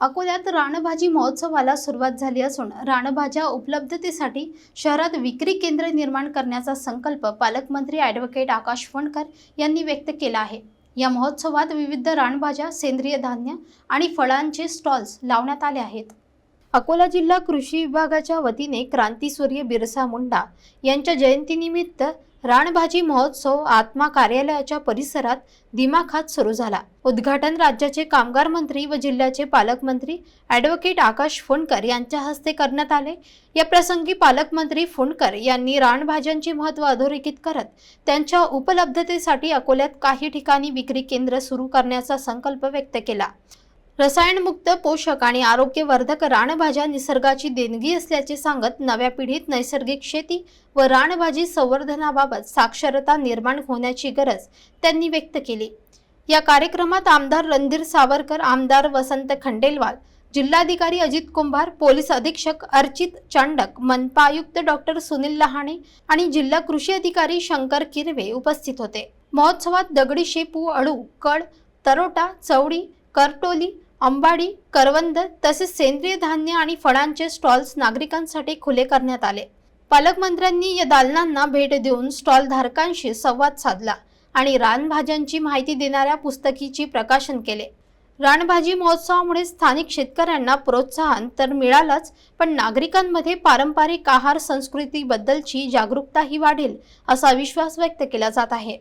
अकोल्यात रानभाजी महोत्सवाला सुरुवात झाली असून रानभाज्या उपलब्धतेसाठी शहरात विक्री केंद्र निर्माण करण्याचा संकल्प पालकमंत्री ॲडव्होकेट आकाश फणकर यांनी व्यक्त केला आहे. या महोत्सवात विविध रानभाज्या सेंद्रिय धान्य आणि फळांचे स्टॉल्स लावण्यात आले आहेत. अकोला जिल्हा कृषी विभागाच्या वतीने क्रांतीसूर्य बिरसा मुंडा यांच्या जयंतीनिमित्त रानभाजी महोत्सव आत्मा कार्यालयाच्या परिसरात दिमाखात सुरू झाला. उद्घाटन राज्याचे कामगार मंत्री व जिल्ह्याचे पालकमंत्री ॲडव्होकेट आकाश फुंडकर यांच्या हस्ते करण्यात आले. या प्रसंगी पालकमंत्री फुंडकर यांनी रानभाज्यांचे महत्त्व अधोरेखित करत त्यांच्या उपलब्धतेसाठी अकोल्यात काही ठिकाणी विक्री केंद्र सुरू करण्याचा संकल्प व्यक्त केला. रसायनमुक्त पोषक आणि आरोग्यवर्धक रानभाज्या निसर्गाची देणगी असल्याचे सांगत नव्या पिढीत नैसर्गिक शेती व रानभाजी संवर्धनाबाबत साक्षरता निर्माण होण्याची गरज त्यांनी व्यक्त केली. या कार्यक्रमात आमदार रणधीर सावरकर आमदार वसंत खंडेलवाल जिल्हाधिकारी अजित कुंभार पोलीस अधीक्षक अर्चित चांडक मनपा आयुक्त डॉक्टर सुनील लहाणे आणि जिल्हा कृषी अधिकारी शंकर किरवे उपस्थित होते. महोत्सवात दगडी शेपू अळू कड तरोटा चवडी करटोली अंबाडी करवंद तसेच सेंद्रिय धान्य आणि फळांचे स्टॉल्स नागरिकांसाठी खुले करण्यात आले. पालकमंत्र्यांनी या दालनांना भेट देऊन स्टॉल धारकांशी संवाद साधला आणि रानभाज्यांची माहिती देणाऱ्या पुस्तकीची प्रकाशन केले. रानभाजी महोत्सवामुळे स्थानिक शेतकऱ्यांना प्रोत्साहन तर मिळालंच पण नागरिकांमध्ये पारंपरिक आहार संस्कृतीबद्दलची जागरूकताही वाढेल असा विश्वास व्यक्त केला जात आहे.